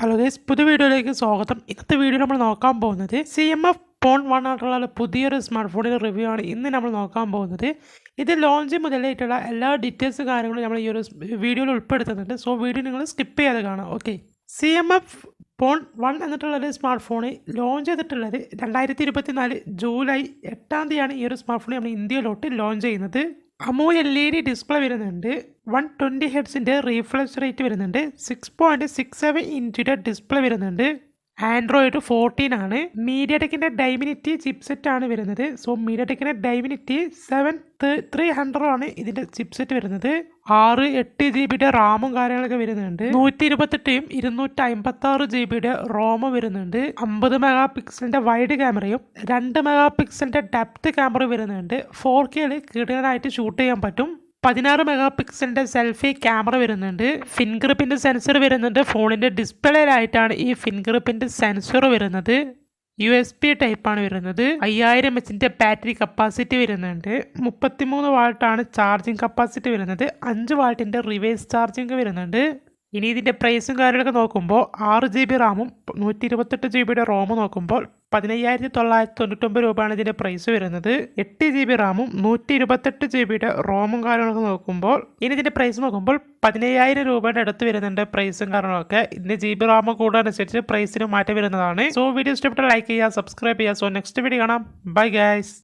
Hello guys പുതിയ വീഡിയോയിലേക്ക് സ്വാഗതം. ഇന്നത്തെ വീഡിയോ നമ്മൾ നോക്കാൻ പോകുന്നത് C M F phone one ആയിട്ടുള്ള പുതിയൊരു സ്മാർട്ട് ഫോണിന്റെ റിവ്യൂ ആണ് ഇന്ന് നമ്മൾ നോക്കാൻ പോകുന്നത്. ഇത് ലോഞ്ച് മുതലായിട്ടുള്ള എല്ലാ ഡീറ്റെയിൽസ് കാര്യങ്ങളും നമ്മൾ ഈ ഒരു വീഡിയോയിൽ ഉൾപ്പെടുത്തുന്നുണ്ട്. സോ വീഡിയോ നിങ്ങൾ സ്കിപ്പ് ചെയ്യാതെ കാണാം. Okay C M F phone one എന്നിട്ടുള്ളൊരു smart phone launch ചെയ്തിട്ടുള്ളത് രണ്ടായിരത്തി ഇരുപത്തി നാല് ജൂലൈ എട്ടാം തീയതിയാണ് ഈ ഒരു സ്മാർട്ട് ഫോൺ നമ്മൾ ഇന്ത്യയിലോട്ട് ലോഞ്ച് ചെയ്യുന്നത്. AMOLED display വരുന്നുണ്ട്. വൺ ട്വന്റി ഹെഡ്സിന്റെ റീഫ്ലക്സ് റേറ്റ് വരുന്നുണ്ട്. സിക്സ് പോയിന്റ് സിക്സ് സെവൻ ഇഞ്ചിന്റെ ഡിസ്പ്ലേ വരുന്നുണ്ട്. ആൻഡ്രോയിഡ് ഫോർട്ടീൻ ആണ്. മീഡിയ ടെക്കിന്റെ ഡൈമിനിറ്റി ചിപ്സെറ്റ് ആണ് വരുന്നത്. സോ മീഡിയ ടെക്കിന്റെ ഡൈമിനിറ്റി സെവൻ ത്രീ ഹൺഡ്രഡ് ആണ് ഇതിന്റെ ചിപ്സെറ്റ് വരുന്നത്. ആറ് എട്ട് ജി ബിയുടെ റാമും കാര്യങ്ങളൊക്കെ വരുന്നുണ്ട്. നൂറ്റി ഇരുപത്തെട്ടും ഇരുന്നൂറ്റി അമ്പത്തി ആറ് ജി ബിയുടെ റോമും വരുന്നുണ്ട്. അമ്പത് മെഗാ പിക്സലിന്റെ വൈഡ് ക്യാമറയും രണ്ട് മെഗാ പിക്സലിന്റെ ഡെപ്ത് ക്യാമറയും വരുന്നുണ്ട്. ഫോർ കെയിൽ കീടനായിട്ട് ഷൂട്ട് ചെയ്യാൻ പറ്റും. പതിനാറ് മെഗാ പിക്സലിന്റെ സെൽഫി ക്യാമറ വരുന്നുണ്ട്. ഫിംഗർ പ്രിന്റ് സെൻസർ വരുന്നുണ്ട്. ഫോണിന്റെ ഡിസ്പ്ലേയിലായിട്ടാണ് ഈ ഫിംഗർ പ്രിന്റ് സെൻസർ വരുന്നത്. യു എസ് പി ടൈപ്പാണ് വരുന്നത്. അയ്യായിരം എച്ചിന്റെ ബാറ്ററി കപ്പാസിറ്റി വരുന്നുണ്ട്. മുപ്പത്തിമൂന്ന് വാൾട്ടാണ് ചാർജിങ് കപ്പാസിറ്റി വരുന്നത്. അഞ്ച് വാൾട്ടിന്റെ റിവേഴ്സ് ചാർജിങ് വരുന്നുണ്ട്. ഇനി ഇതിന്റെ പ്രൈസും കാര്യങ്ങളൊക്കെ നോക്കുമ്പോൾ ആറ് ജി ബി റാമും നൂറ്റി ഇരുപത്തെട്ട് ജി ബിയുടെ റോമും നോക്കുമ്പോൾ പതിനയ്യായിരത്തി തൊള്ളായിരത്തി തൊണ്ണൂറ്റൊമ്പത് രൂപയാണ് ഇതിന്റെ പ്രൈസ് വരുന്നത്. എട്ട് ജി ബി റാമും നൂറ്റി ഇരുപത്തെട്ട് ജി ബിയുടെ റോമും കാര്യങ്ങളൊക്കെ നോക്കുമ്പോൾ ഇനി ഇതിന്റെ പ്രൈസ് നോക്കുമ്പോൾ പതിനയ്യായിരം രൂപയുടെ അടുത്ത് വരുന്നുണ്ട് പ്രൈസും കാര്യങ്ങളൊക്കെ. ഇതിന്റെ ജി ബി റാമ് കൂടുന്നതനുസരിച്ച് പ്രൈസിന് മാറ്റം വരുന്നതാണ്. സോ വീഡിയോ ഇഷ്ടപ്പെട്ട ലൈക്ക് ചെയ്യുക സബ്സ്ക്രൈബ് ചെയ്യുക. സോ നെക്സ്റ്റ് വീഡിയോ കാണാം. Bye guys